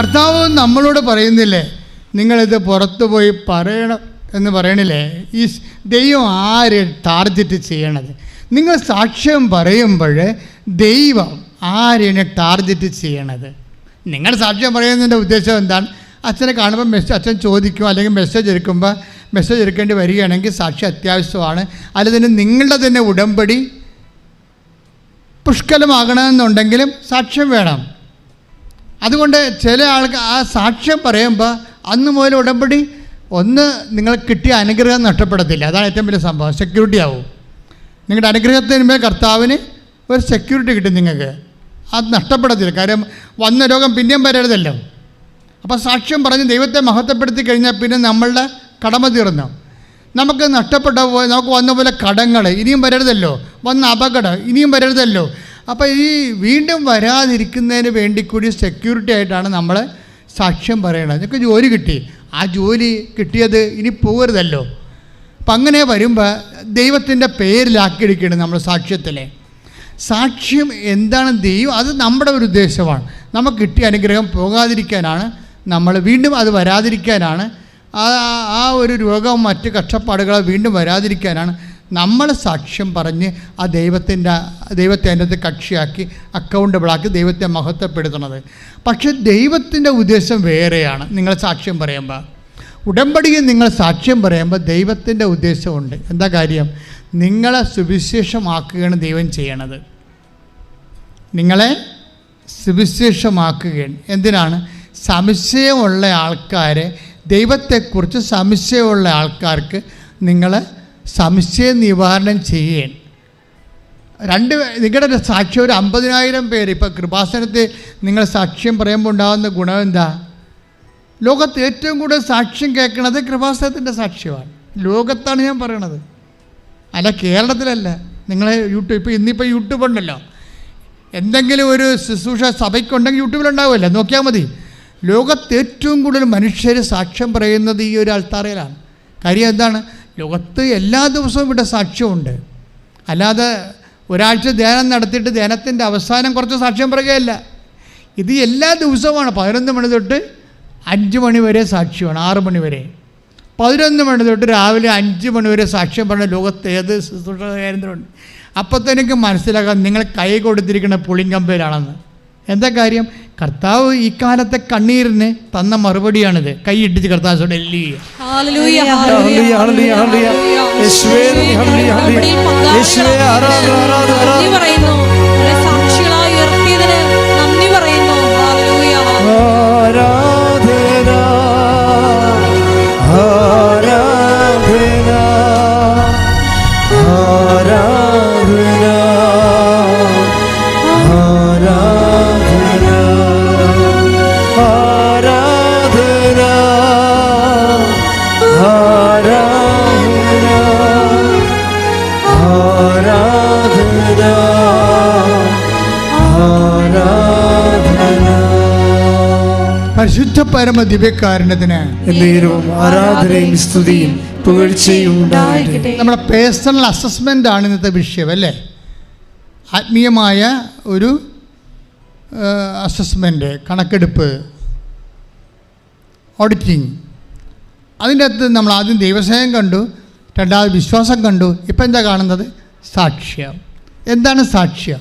കർത്താവ് നമ്മളോട് പറയുന്നില്ലേ നിങ്ങളിത് പുറത്തു പോയി പറയണം എന്ന് പറയണില്ലേ? ഈ ദൈവം ആര് ടാർഗറ്റ് ചെയ്യണത്? നിങ്ങൾ സാക്ഷ്യം പറയുമ്പോൾ ദൈവം ആരെയാണ് ടാർഗറ്റ് ചെയ്യണത്? നിങ്ങൾ സാക്ഷ്യം പറയുന്നതിന്റെ ഉദ്ദേശം എന്താണ്? അച്ഛനെ കാണുമ്പോൾ മെസ്സേജ് അച്ഛൻ ചോദിക്കും അല്ലെങ്കിൽ മെസ്സേജ് എടുക്കുമ്പോൾ മെസ്സേജ് എടുക്കേണ്ടി വരികയാണെങ്കിൽ സാക്ഷി അത്യാവശ്യമാണ്. അല്ലെങ്കിൽ നിങ്ങളുടെ തന്നെ ഉടമ്പടി പുഷ്കലമാകണമെന്നുണ്ടെങ്കിലും സാക്ഷ്യം വേണം. അതുകൊണ്ട് ചില ആൾക്ക് ആ സാക്ഷ്യം പറയുമ്പോൾ അന്ന് മുതൽ ഉടമ്പടി ഒന്ന് നിങ്ങൾ കിട്ടിയ അനുഗ്രഹം നഷ്ടപ്പെടത്തില്ല. അതാണ് ഏറ്റവും വലിയ സംഭവം. സെക്യൂരിറ്റി ആവും. നിങ്ങളുടെ അനുഗ്രഹത്തിന് മേൽ കർത്താവിന് ഒരു സെക്യൂരിറ്റി കിട്ടും നിങ്ങൾക്ക്. അത് നഷ്ടപ്പെടത്തില്ല. കാര്യം വന്ന രോഗം പിന്നെയും വരരുതല്ലോ. അപ്പോൾ സാക്ഷ്യം പറഞ്ഞ് ദൈവത്തെ മഹത്വപ്പെടുത്തി കഴിഞ്ഞാൽ പിന്നെ നമ്മളുടെ കടമ തീർന്നു. നമുക്ക് നഷ്ടപ്പെട്ട പോലെ നമുക്ക് വന്ന പോലെ കടങ്ങൾ ഇനിയും വരരുതല്ലോ. വന്ന അപകടം ഇനിയും വരരുതല്ലോ. അപ്പോൾ ഈ വീണ്ടും വരാതിരിക്കുന്നതിന് വേണ്ടി കൂടി സെക്യൂരിറ്റി ആയിട്ടാണ് നമ്മൾ സാക്ഷ്യം പറയണത്. നിങ്ങൾക്ക് ജോലി കിട്ടി. ആ ജോലി കിട്ടിയത് ഇനി പോകരുതല്ലോ അപ്പം അങ്ങനെ വരുമ്പോൾ ദൈവത്തിന്റെ പേരിലാക്കിയെടുക്കുകയാണ് നമ്മൾ സാക്ഷ്യത്തിലെ. സാക്ഷ്യം എന്താണ് ദൈവം? അത് നമ്മുടെ ഒരു ഉദ്ദേശമാണ്. നമുക്ക് കിട്ടിയ അനുഗ്രഹം പോകാതിരിക്കാനാണ് നമ്മൾ വീണ്ടും അത് വരാതിരിക്കാനാണ്. ആ ഒരു രോഗവും മറ്റ് കഷ്ടപ്പാടുകളോ വീണ്ടും വരാതിരിക്കാനാണ് നമ്മൾ സാക്ഷ്യം പറഞ്ഞ് ആ ദൈവത്തിന്റെ ദൈവത്തെ അതിനകത്ത് കക്ഷിയാക്കി അക്കൗണ്ടബിളാക്കി ദൈവത്തെ മഹത്വപ്പെടുത്തുന്നത്. പക്ഷേ ദൈവത്തിന്റെ ഉദ്ദേശം വേറെയാണ്. നിങ്ങൾ സാക്ഷ്യം പറയുമ്പോൾ ഉടമ്പടിയിൽ നിങ്ങൾ സാക്ഷ്യം പറയുമ്പോൾ ദൈവത്തിന്റെ ഉദ്ദേശമുണ്ട്. എന്താ കാര്യം? നിങ്ങളെ സുവിശേഷമാക്കുകയാണ് ദൈവം ചെയ്യണത്. നിങ്ങളെ സുവിശേഷമാക്കുകയാണ്. എന്തിനാണ്? സംശയമുള്ള ആൾക്കാരെ ദൈവത്തെക്കുറിച്ച് സംശയമുള്ള ആൾക്കാർക്ക് നിങ്ങൾ സംശയ നിവാരണം ചെയ്യേൻ. രണ്ട് നിങ്ങളുടെ സാക്ഷ്യം ഒരു അമ്പതിനായിരം പേര് ഇപ്പോൾ കൃപാസനത്തെ നിങ്ങൾ സാക്ഷ്യം പറയുമ്പോൾ ഉണ്ടാകുന്ന ഗുണം എന്താ? ലോകത്ത് ഏറ്റവും കൂടുതൽ സാക്ഷ്യം കേൾക്കുന്നത് കൃപാസനത്തിന്റെ സാക്ഷ്യമാണ്. ലോകത്താണ് ഞാൻ പറയണത്. അല്ല കേരളത്തിലല്ല. നിങ്ങളെ യൂട്യൂബ് ഇപ്പോൾ ഇന്നിപ്പോൾ യൂട്യൂബ് ഉണ്ടല്ലോ. എന്തെങ്കിലും ഒരു ശുശ്രൂഷ സഭയ്ക്കുണ്ടെങ്കിൽ യൂട്യൂബിലുണ്ടാവുമല്ലോ നോക്കിയാൽ മതി. ലോകത്ത് ഏറ്റവും കൂടുതൽ മനുഷ്യർ സാക്ഷ്യം പറയുന്നത് ഈ ഒരു അൾത്താറയിലാണ്. കാര്യം എന്താണ്? ലോകത്ത് എല്ലാ ദിവസവും ഇവിടെ സാക്ഷ്യമുണ്ട്. അല്ലാതെ ഒരാഴ്ച ധ്യാനം നടത്തിയിട്ട് ധ്യാനത്തിന്റെ അവസാനം കുറച്ച് സാക്ഷ്യം പറയുകയല്ല. ഇത് എല്ലാ ദിവസവുമാണ്. പതിനൊന്ന് മണി തൊട്ട് അഞ്ച് മണി വരെ സാക്ഷ്യമാണ്. ആറ് മണി വരെ. പതിനൊന്ന് മണി തൊട്ട് രാവിലെ അഞ്ച് മണി വരെ സാക്ഷ്യം പറഞ്ഞ ലോകത്ത് ഏത് ശുശ്രൂഷ കേന്ദ്രമുണ്ട് അപ്പോഴത്തേക്ക് മനസ്സിലാക്കാം നിങ്ങൾ കൈ കൊടുത്തിരിക്കുന്ന പുളിങ്കമ്പയിലാണെന്ന് എന്താ കാര്യം? കർത്താവ് ഈ കാലത്തെ കണ്ണീരിന് തന്ന മറുപടിയാണിത്. കൈയിട്ടിച്ച് കർത്താവ് ഡൽഹി പരമ എന്നേരവും ആരാധനയും സ്തുതിയും പുകഴ്ചയും ഉണ്ടാകട്ടെ. നമ്മുടെ പേഴ്സണൽ അസസ്മെന്റ് ആണ് ഇന്നത്തെ വിഷയം അല്ലേ? ആത്മീയമായ ഒരു അസസ്മെന്റ് കണക്കെടുപ്പ് ഓഡിറ്റിംഗ് അതിന്റെ അകത്ത് നമ്മൾ ആദ്യം ദൈവസ്നേഹം കണ്ടു രണ്ടാമത് വിശ്വാസം കണ്ടു. ഇപ്പം എന്താ കാണുന്നത്? സാക്ഷ്യം. എന്താണ് സാക്ഷ്യം?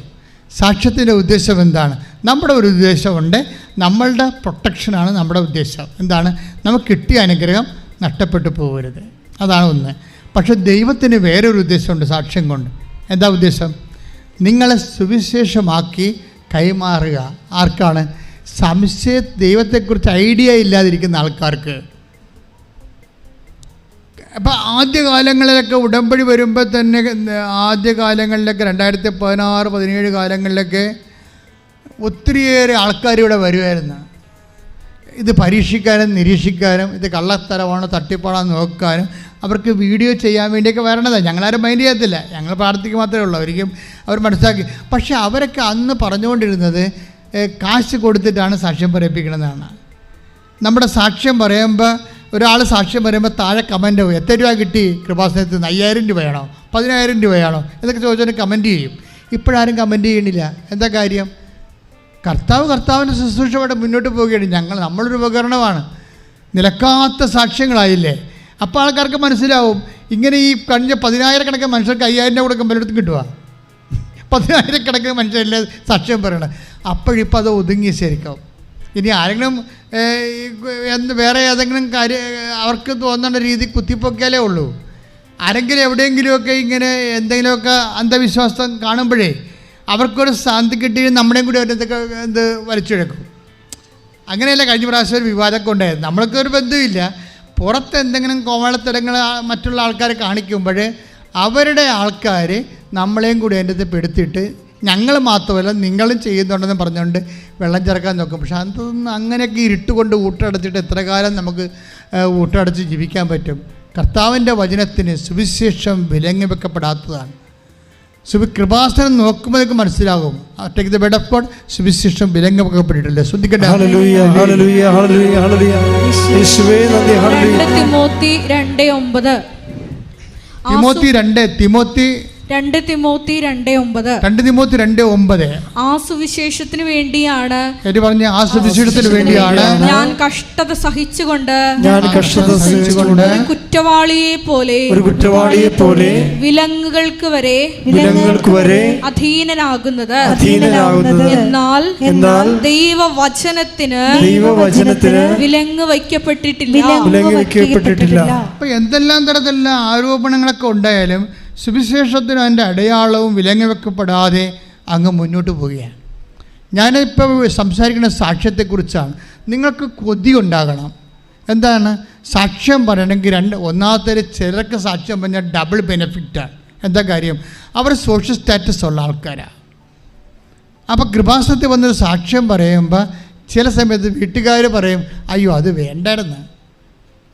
സാക്ഷ്യത്തിന്റെ ഉദ്ദേശം എന്താണ്? നമ്മുടെ ഒരു ഉദ്ദേശമുണ്ട് നമ്മളുടെ പ്രൊട്ടക്ഷനാണ് നമ്മുടെ ഉദ്ദേശം. എന്താണ്? നമുക്ക് കിട്ടിയ അനുഗ്രഹം നഷ്ടപ്പെട്ടു പോകരുത്. അതാണ് ഒന്ന്. പക്ഷെ ദൈവത്തിന് വേറൊരു ഉദ്ദേശമുണ്ട് സാക്ഷ്യം കൊണ്ട്. എന്താ ഉദ്ദേശം? നിങ്ങളെ സുവിശേഷമാക്കി കൈമാറുക. ആർക്കാണ്? സംശയ ദൈവത്തെക്കുറിച്ച് ഐഡിയ ഇല്ലാതിരിക്കുന്ന ആൾക്കാർക്ക്. അപ്പം ആദ്യകാലങ്ങളിലൊക്കെ ഉടമ്പടി വരുമ്പോൾ തന്നെ ആദ്യകാലങ്ങളിലൊക്കെ രണ്ടായിരത്തി പതിനാറ് പതിനേഴ് കാലങ്ങളിലൊക്കെ ഒത്തിരിയേറെ ആൾക്കാർ ഇവിടെ വരുമായിരുന്നു ഇത് പരീക്ഷിക്കാനും നിരീക്ഷിക്കാനും ഇത് കള്ളത്തരമാണ് തട്ടിപ്പാടാൻ നോക്കാനും അവർക്ക് വീഡിയോ ചെയ്യാൻ വേണ്ടിയൊക്കെ വരണതാണ് ഞങ്ങളാരും മൈൻഡ് ചെയ്യത്തില്ല. ഞങ്ങൾ പ്രാർത്ഥിക്കുക മാത്രമേ ഉള്ളൂ. അവർക്കും അവർ മനസ്സിലാക്കി. പക്ഷേ അവരൊക്കെ അന്ന് പറഞ്ഞുകൊണ്ടിരുന്നത് കാശ് കൊടുത്തിട്ടാണ് സാക്ഷ്യം പറയിപ്പിക്കണമെന്നാണ് നമ്മുടെ സാക്ഷ്യം പറയുമ്പോൾ ഒരാൾ സാക്ഷ്യം പറയുമ്പോൾ താഴെ കമന്റ് പോകും എത്ര രൂപ കിട്ടി കൃപാസനത്തിൽ നിന്ന്? അയ്യായിരം രൂപയാണോ പതിനായിരം രൂപയാണോ എന്നൊക്കെ ചോദിച്ചാൽ കമന്റ് ചെയ്യും. ഇപ്പോഴാരും കമന്റ് ചെയ്യണില്ല. എന്താ കാര്യം? കർത്താവ് കർത്താവിന്റെ ശുശ്രൂഷയോടെ മുന്നോട്ട് പോവുകയാണ്. ഞങ്ങൾ നമ്മളൊരു ഉപകരണമാണ്. നിലക്കാത്ത സാക്ഷ്യങ്ങളായില്ലേ? അപ്പോൾ ആൾക്കാർക്ക് മനസ്സിലാവും ഇങ്ങനെ ഈ കഴിഞ്ഞ പതിനായിരക്കണക്കിന് മനുഷ്യർക്ക് അയ്യായിരം രൂപ കൊടുക്കുമ്പോൾ എടുത്ത് കിട്ടുക പതിനായിരക്കണക്കിന് മനുഷ്യരല്ലേ സാക്ഷ്യം പറയണത് അപ്പോഴിപ്പോൾ അത് ഒതുങ്ങി ശരിക്കും. ഇനി ആരെങ്കിലും എന്ത് വേറെ ഏതെങ്കിലും കാര്യം അവർക്ക് തോന്നേണ്ട രീതി കുത്തിപ്പൊക്കിയാലേ ഉള്ളൂ. ആരെങ്കിലും എവിടെയെങ്കിലുമൊക്കെ ഇങ്ങനെ എന്തെങ്കിലുമൊക്കെ അന്ധവിശ്വാസം കാണുമ്പോഴേ അവർക്കൊരു ശാന്തി കിട്ടി നമ്മുടെയും കൂടി അവരൊക്കെ എന്ത് വലിച്ചെടുക്കും. അങ്ങനെയല്ല കഴിഞ്ഞ പ്രാവശ്യം ഒരു വിവാദമൊക്കെ ഉണ്ടായിരുന്നു. നമ്മൾക്ക് ഒരു ബന്ധമില്ല പുറത്ത് എന്തെങ്കിലും കോമളത്തരങ്ങൾ മറ്റുള്ള ആൾക്കാരെ കാണിക്കുമ്പോൾ അവരുടെ ആൾക്കാർ നമ്മളെയും കൂടി അതിന്റെ അകത്ത് പെടുത്തിയിട്ട് ഞങ്ങൾ മാത്രമല്ല നിങ്ങളും ചെയ്യുന്നുണ്ടെന്ന് പറഞ്ഞുകൊണ്ട് വെള്ളം ചേർക്കാൻ നോക്കും. പക്ഷെ അതൊന്നും അങ്ങനെയൊക്കെ ഇരുട്ട് കൊണ്ട് ഊട്ടടച്ചിട്ട് എത്ര കാലം നമുക്ക് ഊട്ടടച്ച് ജീവിക്കാൻ പറ്റും? കർത്താവിന്റെ വചനത്തിന് സുവിശേഷം വിലങ്ങി വെക്കപ്പെടാത്തതാണ്. സുബി കൃപാസനം നോക്കുമ്പോഴേക്ക് മനസ്സിലാകും. Take the bed of God സുവിശേഷം വിലങ്ങപ്പെട്ടിട്ടില്ലേ ശ്രദ്ധിക്കട്ടെ. തിമോത്തി രണ്ട് തിമോത്തി രണ്ട് തിമോത്തി രണ്ട് ഒമ്പത്. രണ്ട് തിമോത്തി രണ്ട് ഒമ്പത്. ആ സുവിശേഷത്തിന് വേണ്ടിയാണ് പറഞ്ഞ ആ സുവിശേഷത്തിന് വേണ്ടിയാണ്. ഞാൻ കഷ്ടത സഹിച്ചുകൊണ്ട് ഞാൻ കഷ്ടത സഹിച്ചുകൊണ്ട് ഒരു കുറ്റവാളിയെ പോലെ ഒരു കുറ്റവാളിയെ പോലെ വിലങ്ങുകൾക്ക് വരെ വിലങ്ങുകൾക്ക് വരെ അധീനനാകുന്നത്. അധീനനാകുന്നത്. എന്നാൽ എന്നാൽ ദൈവവചനത്തിന് ദൈവവചനത്തിന് വിലങ്ങ് വയ്ക്കപ്പെട്ടിട്ടില്ല. വിലങ്ങ് വയ്ക്കപ്പെട്ടിട്ടില്ല. അപ്പൊ എന്തെല്ലാം തരത്തിലുള്ള ആരോപണങ്ങളൊക്കെ ഉണ്ടായാലും സുവിശേഷത്തിന് അതിന്റെ അടയാളവും വിലങ്ങി വെക്കപ്പെടാതെ അങ്ങ് മുന്നോട്ട് പോവുകയാണ്. ഞാനിപ്പോൾ സംസാരിക്കുന്ന സാക്ഷ്യത്തെക്കുറിച്ചാണ്. നിങ്ങൾക്ക് കൊതി ഉണ്ടാകണം. എന്താണ്? സാക്ഷ്യം പറയണമെങ്കിൽ രണ്ട് ഒന്നാമത്തെ ചിലർക്ക് സാക്ഷ്യം പറഞ്ഞാൽ ഡബിൾ ബെനിഫിറ്റാണ് എന്താ കാര്യം? അവർ സോഷ്യൽ സ്റ്റാറ്റസ് ഉള്ള ആൾക്കാരാണ്. അപ്പോൾ കൃപാസനത്തിൽ വന്നൊരു സാക്ഷ്യം പറയുമ്പോൾ ചില സമയത്ത് വീട്ടുകാർ പറയും അയ്യോ അത് വേണ്ടായിരുന്നു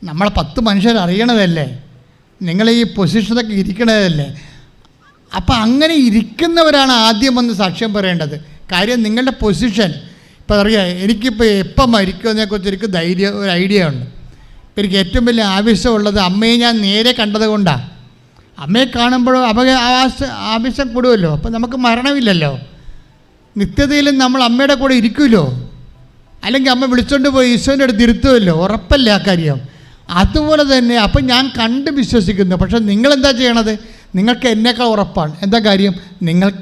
നമ്മളെ പത്ത് മനുഷ്യർ അറിയണതല്ലേ നിങ്ങൾ ഈ പൊസിഷനൊക്കെ ഇരിക്കണതല്ലേ? അപ്പോൾ അങ്ങനെ ഇരിക്കുന്നവരാണ് ആദ്യം വന്ന് സാക്ഷ്യം പറയേണ്ടത്. കാര്യം നിങ്ങളുടെ പൊസിഷൻ ഇപ്പോൾ അറിയാം എനിക്കിപ്പോൾ എപ്പം മരിക്കുമെന്നതിനെക്കുറിച്ച് എനിക്ക് ധൈര്യം ഒരു ഐഡിയ ഉണ്ട്. എനിക്ക് ഏറ്റവും വലിയ ആവശ്യമുള്ളത് അമ്മയെ ഞാൻ നേരെ കണ്ടത് കൊണ്ടാണ് അമ്മയെ കാണുമ്പോഴും അപക ആവശ്യം കൂടുമല്ലോ അപ്പം നമുക്ക് മരണമില്ലല്ലോ. നിത്യതയിലും നമ്മൾ അമ്മയുടെ കൂടെ ഇരിക്കുമല്ലോ അല്ലെങ്കിൽ അമ്മ വിളിച്ചോണ്ട് പോയി ഈശോന്റെ അടുത്ത് ഇരുത്തുമല്ലോ ഉറപ്പല്ലേ ആ കാര്യം? അതുപോലെ തന്നെ അപ്പം ഞാൻ കണ്ട് വിശ്വസിക്കുന്നു. പക്ഷെ നിങ്ങളെന്താ ചെയ്യണത്? നിങ്ങൾക്ക് എന്നേക്കാൾ ഉറപ്പാണ്. എന്താ കാര്യം? നിങ്ങൾ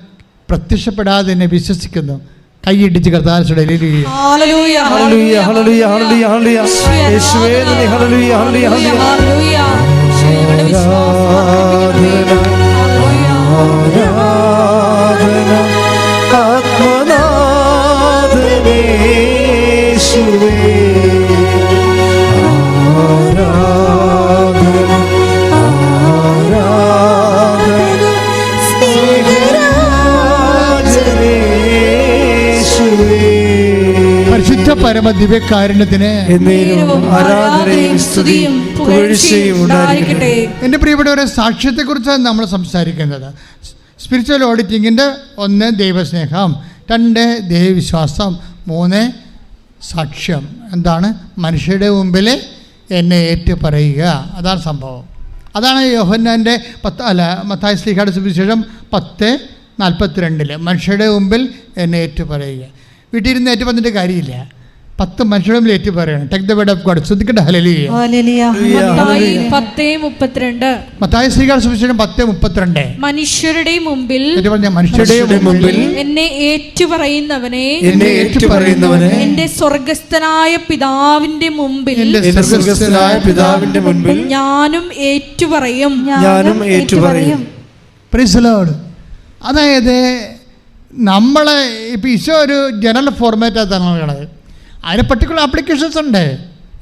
പ്രത്യക്ഷപ്പെടാതെ തന്നെ വിശ്വസിക്കുന്നു. കൈയിടിച്ച് കർത്താശയുടെ ഹല്ലേലൂയ ഹല്ലേലൂയ ഹല്ലേലൂയ ഹല്ലേലൂയ ഹല്ലേലൂയ യേശുവേ നന്ദി. ഹല്ലേലൂയ ഹല്ലേലൂയ ഹല്ലേലൂയ പരമ ദിവ്യകാരുണ്യത്തിന് എന്റെ പ്രിയപ്പെട്ടവരെ സാക്ഷ്യത്തെക്കുറിച്ചാണ് നമ്മൾ സംസാരിക്കുന്നത് സ്പിരിച്വൽ ഓഡിറ്റിങ്ങിന്റെ ഒന്ന് ദൈവസ്നേഹം. രണ്ട് ദൈവവിശ്വാസം. മൂന്ന് സാക്ഷ്യം. എന്താണ്? മനുഷ്യരുടെ മുമ്പിൽ എന്നെ ഏറ്റു പറയുക അതാണ് സംഭവം. അതാണ് യോഹന്നാന്റെ പത്ത് അല്ല മത്തായ സ്ലീഹയുടെ സുവിശേഷം പത്ത് നാൽപ്പത്തിരണ്ടിൽ മനുഷ്യരുടെ മുമ്പിൽ എന്നെ ഏറ്റു പറയുക വീട്ടിൽ ഇരുന്ന് ഏറ്റു പറഞ്ഞിട്ട് കാര്യമില്ല. പത്ത് മനുഷ്യരും ലേറ്റ് ഏറ്റു പറയണം. Take the word of God ശ്രദ്ധിക്കട്ടെ. ഹലലിയ മത്തായി പത്തേ മുപ്പത്തിരണ്ട്. മത്തായ സുവിശേഷം പത്ത് മുപ്പത്തിരണ്ട്. മനുഷ്യരുടെ മുമ്പിൽ പറഞ്ഞ മനുഷ്യരുടെ മുമ്പിൽ എന്നെ ഏറ്റുപറയുന്നവനെ എന്നെ ഏറ്റുപറയുന്നവനെ എന്റെ സ്വർഗസ്ഥനായ പിതാവിന്റെ മുമ്പിൽ എന്റെ സ്വർഗസ്ഥനായ പിതാവിന്റെ മുമ്പിൽ ഞാനും ഏറ്റുപറയും. ഞാനും ഏറ്റുപറയും. അതായത് നമ്മളെ ഇപ്പം ഈശോ ഒരു ജനറൽ ഫോർമാറ്റാണ് നൽകണത് അതിന് പർട്ടിക്കുലർ ആപ്ലിക്കേഷൻസ് ഉണ്ട്.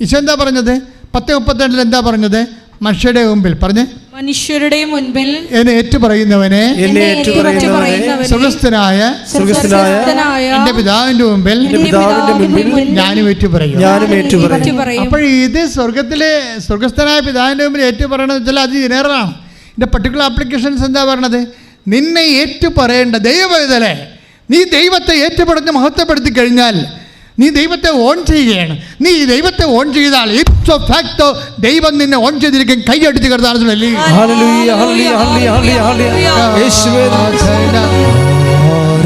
ഈശോ എന്താ പറഞ്ഞത്? പത്ത് മുപ്പത്തിരണ്ടിൽ എന്താ പറഞ്ഞത്? മനുഷ്യരുടെ മുമ്പിൽ. പറഞ്ഞ്. മനുഷ്യരുടെ മുൻപിൽ എന്നെ ഏറ്റു പറയുന്നവനെ എന്നെ ഏറ്റുപറയുന്നവനെ. സുഖസ്ഥനായ മുമ്പിൽ എന്റെ പിതാവിന്റെ മുൻപിൽ ഞാനും ഏറ്റു പറയും ഞാനും ഏറ്റുപറയും. അപ്പോൾ ഇത് സ്വർഗത്തിലെ സ്വർഗസ്ഥനായ പിതാവിന്റെ മുമ്പിൽ ഏറ്റുപറയണമെന്ന് വെച്ചാൽ അത് ജനറലാണ് ഇതിന്റെ പർട്ടിക്കുലർ ആപ്ലിക്കേഷൻസ് എന്താ പറയണത്? നിന്നെ ഏറ്റുപറയേണ്ട ദൈവം ദൈവവേദലെ നീ ദൈവത്തെ ഏറ്റുപറഞ്ഞ് മഹത്വപ്പെടുത്തി കഴിഞ്ഞാൽ നീ ദൈവത്തെ ഓൺ ചെയ്യുകയാണ്. നീ ഈ ദൈവത്തെ ഓൺ ചെയ്താൽ ഇപ്സോ ഫാക്ടോ ദൈവം നിന്നെ ഓൺ ചെയ്തിരിക്കും. കൈയടിച്ച് നന്ദി.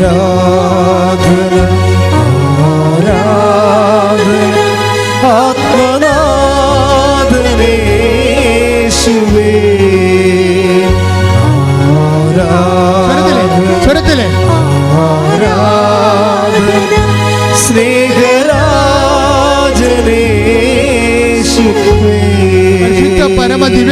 ആരാധന.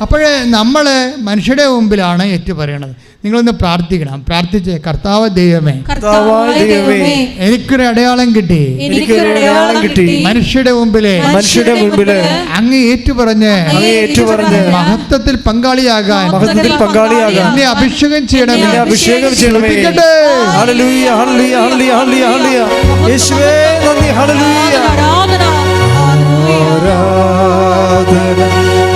അപ്പോഴേ നമ്മൾ മനുഷ്യരുടെ മുമ്പിലാണ് ഏറ്റു പറയണത് നിങ്ങളൊന്ന് പ്രാർത്ഥിക്കണം. പ്രാർത്ഥിച്ച് കർത്താവ് ദൈവമേ എനിക്കൊരു അടയാളം കിട്ടി. കിട്ടി. മനുഷ്യരുടെ മുമ്പിലെ മനുഷ്യരുടെ മുമ്പിൽ അങ്ങ് ഏറ്റുപറഞ്ഞ് അങ്ങ് ഏറ്റുപറഞ്ഞ് മഹത്വത്തിൽ പങ്കാളിയാകാൻ മഹത്വത്തിൽ പങ്കാളിയാകാൻ എന്നെ അഭിഷേകം ചെയ്യണം എന്നെ അഭിഷേകം ചെയ്യണമേ. ഹല്ലേലൂയ ഹല്ലേലൂയ ഹല്ലേലൂയ ഹല്ലേലൂയ. യേശുവേ നന്ദി. ഹല്ലേലൂയ ആരാധന ഹല്ലേലൂയ. ആരാധന. ആരാധന.